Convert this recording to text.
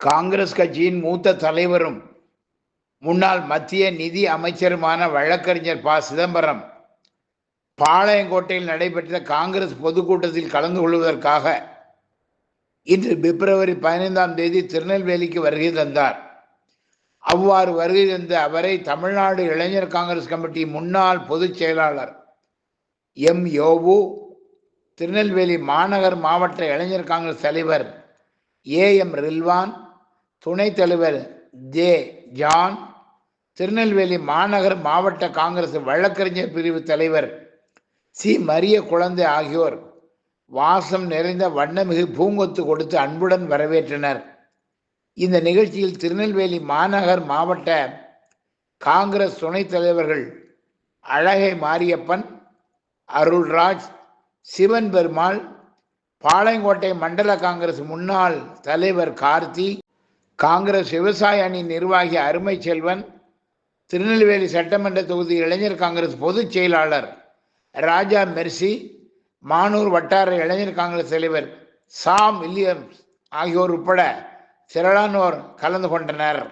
காங்கிரஸ் கட்சியின் மூத்த தலைவரும் முன்னாள் மத்திய நிதி அமைச்சருமான வழக்கறிஞர் ப. சிதம்பரம் பாளையங்கோட்டையில் நடைபெற்ற காங்கிரஸ் பொதுக்கூட்டத்தில் கலந்து கொள்வதற்காக இன்று பிப்ரவரி பதினைந்தாம் தேதி திருநெல்வேலிக்கு வருகை தந்தார். அவ்வாறு வருகை தந்த அவரை தமிழ்நாடு இளைஞர் காங்கிரஸ் கமிட்டி முன்னாள் பொதுச் செயலாளர் எம். யோபு திருநெல்வேலி மாநகர் மாவட்ட இளைஞர் காங்கிரஸ் தலைவர் ஏ. எம். ரில்வான் துணைத் தலைவர் ஜே. ஜான் திருநெல்வேலி மாநகர் மாவட்ட காங்கிரஸ் வழக்கறிஞர் பிரிவு தலைவர் சி. மரிய குழந்தை ஆகியோர் வாசம் நிறைந்த வண்ணமிகு பூங்கொத்து கொடுத்து அன்புடன் வரவேற்றனர். இந்த நிகழ்ச்சியில் திருநெல்வேலி மாநகர் மாவட்ட காங்கிரஸ் துணைத் தலைவர்கள் அழகை மாரியப்பன் அருள்ராஜ் சிவன் பெருமாள் பாளையங்கோட்டை மண்டல காங்கிரஸ் முன்னாள் தலைவர் கார்த்தி காங்கிரஸ் விவசாய அணி நிர்வாகி அருமை செல்வன் திருநெல்வேலி சட்டமன்ற தொகுதி இளைஞர் காங்கிரஸ் பொதுச் செயலாளர் ராஜா மெர்சி மானூர் வட்டார இளைஞர் காங்கிரஸ் தலைவர் சாம் வில்லியம்ஸ் ஆகியோர் உட்பட திரளானோர் கலந்து கொண்டனர்.